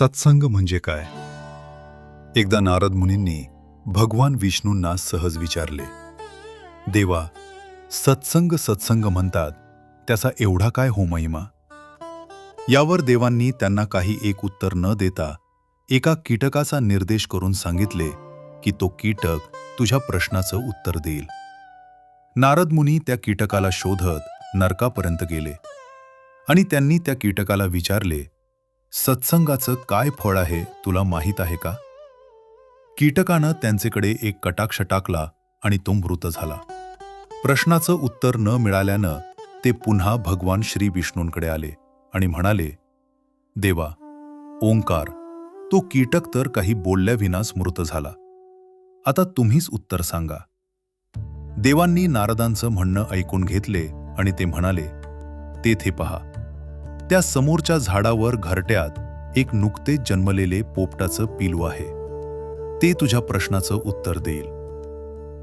सत्संग म्हणजे काय? एकदा नारद मुनींनी भगवान विष्णूंना सहज विचारले देवा सत्संग सत्संग म्हणतात त्याचा एवढा काय हो महिमा? यावर देवांनी त्यांना काही एक उत्तर न देता एका कीटकाचा निर्देश करून सांगितले की तो कीटक तुझ्या प्रश्नाचं उत्तर देईल. नारद मुनी त्या कीटकाला शोधत नरकापर्यंत गेले आणि त्यांनी त्या कीटकाला विचारले सत्संगाचं काय फळ आहे तुला माहीत आहे का? कीटकानं त्यांचेकडे एक कटाक्ष टाकला आणि तो मृत झाला. प्रश्नाचं उत्तर न मिळाल्यानं ते पुन्हा भगवान श्री विष्णूंकडे आले आणि म्हणाले देवा ओंकार तो कीटक तर काही बोलल्याविनाच मृत झाला. आता तुम्हीच उत्तर सांगा. देवांनी नारदांचं म्हणणं ऐकून घेतले आणि ते म्हणाले तेथे पहा त्या समोरच्या झाडावर घरट्यात एक नुकतेच जन्मलेले पोपटाचं पिलू आहे. ते तुझ्या प्रश्नाचं उत्तर देईल.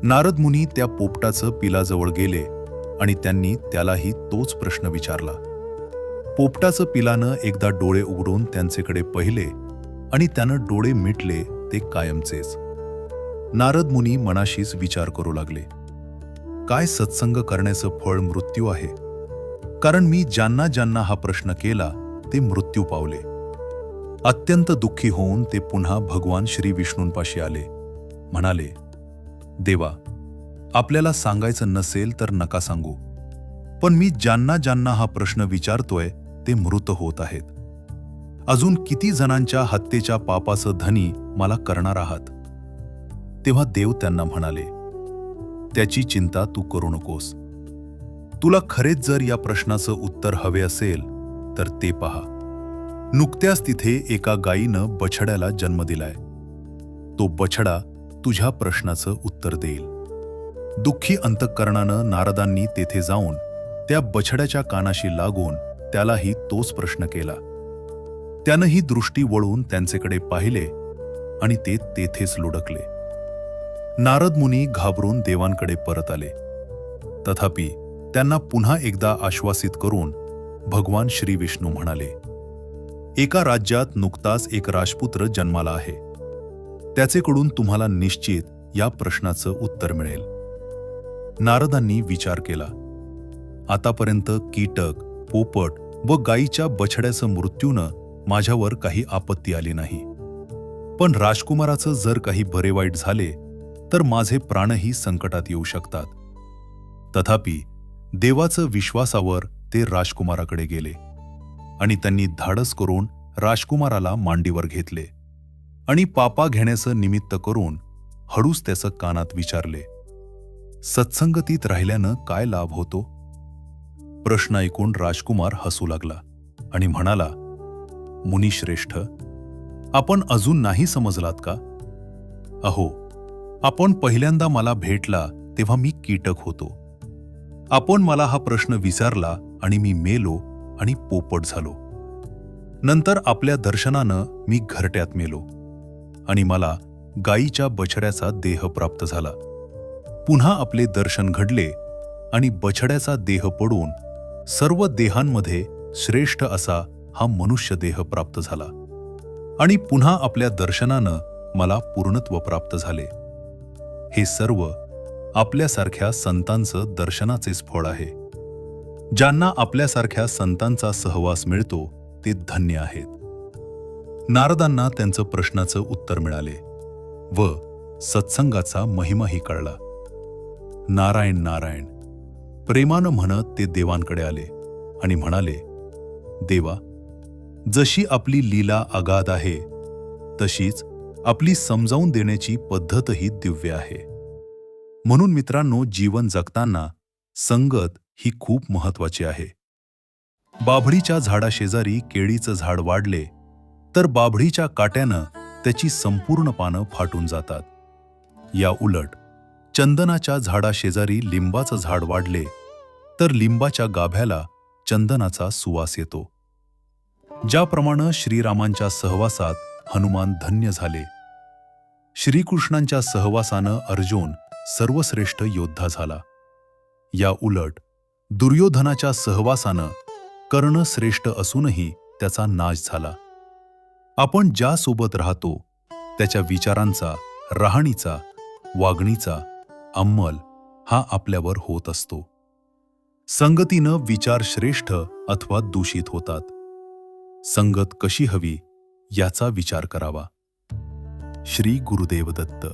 नारद मुनी त्या पोपटाचं पिलाजवळ गेले आणि त्यांनी त्यालाही तोच प्रश्न विचारला. पोपटाचं पिलानं एकदा डोळे उघडून त्यांचेकडे पहिले आणि त्यानं डोळे मिटले ते कायमचेच. नारद मुनी मनाशीच विचार करू लागले. काय सत्संग करण्याचं फळ मृत्यू आहे? कारण मी ज्यांना ज्यांना हा प्रश्न केला ते मृत्यू पावले. अत्यंत दुःखी होऊन ते पुन्हा भगवान श्री विष्णूंपाशी आले. म्हणाले देवा आपल्याला सांगायचं नसेल तर नका सांगू. पण मी ज्यांना ज्यांना हा प्रश्न विचारतोय ते मृत होत आहेत. अजून किती जणांच्या हत्येच्या पापाचं धनी मला करणार आहात? तेव्हा देव त्यांना म्हणाले त्याची चिंता तू करू नकोस. तुला खरेच जर या प्रश्नाचं उत्तर हवे असेल तर ते पहा. नुकत्याच तिथे एका गायीनं बछड्याला जन्म दिलाय. तो बछडा तुझ्या प्रश्नाचं उत्तर देईल. दुःखी अंतःकरणानं नारदांनी तेथे जाऊन त्या बछड्याच्या कानाशी लागून त्यालाही तोच प्रश्न केला. त्यानंही दृष्टी वळून त्यांचेकडे पाहिले आणि ते तेथेच लुडकले नारद मुनी घाबरून देवांकडे परत आले. तथापि त्यांना पुन्हा एकदा आश्वासित करून भगवान श्री विष्णू म्हणाले एका राज्यात नुकताच एक राजपुत्र जन्माला आहे. त्याचेकडून तुम्हाला निश्चित या प्रश्नाचं उत्तर मिळेल. नारदांनी विचार केला आतापर्यंत कीटक पोपट व गायीच्या बछड्याचं मृत्यूनं माझ्यावर काही आपत्ती आली नाही. पण राजकुमाराचं जर काही बरे वाईट झाले तर माझे प्राणही संकटात येऊ शकतात. तथापि देवाचं विश्वासावर ते राजकुमाराकडे गेले आणि त्यांनी धाडस करून राजकुमाराला मांडीवर घेतले आणि पापा घेण्याचं निमित्त करून हळूच त्याचं कानात विचारले सत्संगतीत राहिल्यानं काय लाभ होतो? प्रश्न ऐकून राजकुमार हसू लागला आणि म्हणाला मुनिश्रेष्ठ आपण अजून नाही समजलात का? अहो आपण पहिल्यांदा मला भेटला तेव्हा मी कीटक होतो. आपण मला हा प्रश्न विचारला आणि मी मेलो आणि पोपट झालो. नंतर आपल्या दर्शनानं मी घरट्यात मेलो आणि मला गायीच्या बछड्याचा देह प्राप्त झाला. पुन्हा आपले दर्शन घडले आणि बछड्याचा देह पडून सर्व देहांमध्ये श्रेष्ठ असा हा मनुष्य देह प्राप्त झाला आणि पुन्हा आपल्या दर्शनानं मला पूर्णत्व प्राप्त झाले. हे सर्व आपल्यासारख्या संतांचं दर्शनाचे फळ आहे. ज्यांना आपल्यासारख्या संतांचा सहवास मिळतो ते धन्य आहेत. नारदांना त्यांचं प्रश्नाचं उत्तर मिळाले व सत्संगाचा महिमाही कळला. नारायण नारायण प्रेमानं म्हणत ते देवांकडे आले आणि म्हणाले देवा जशी आपली लीला अगाध आहे तशीच आपली समजावून देण्याची पद्धतही दिव्य आहे. म्हणून मित्रांनो जीवन जगताना संगत ही खूप महत्वाची आहे. बाभळीच्या झाडाशेजारी केळीचं झाड वाढले तर बाभळीच्या काट्यानं त्याची संपूर्ण पानं फाटून जातात. या उलट चंदनाच्या झाडाशेजारी लिंबाचं झाड वाढले तर लिंबाच्या गाभ्याला चंदनाचा सुवास येतो. ज्याप्रमाणे श्रीरामांच्या सहवासात हनुमान धन्य झाले. श्रीकृष्णांच्या सहवासानं अर्जुन सर्वश्रेष्ठ योद्धा झाला. या उलट दुर्योधनाच्या सहवासानं कर्ण श्रेष्ठ असूनही त्याचा नाश झाला. आपण ज्यासोबत राहतो त्याच्या विचारांचा राहणीचा वागणीचा अंमल हा आपल्यावर होत असतो. संगतीनं विचार श्रेष्ठ अथवा दूषित होतात. संगत कशी हवी याचा विचार करावा. श्री गुरुदेव दत्त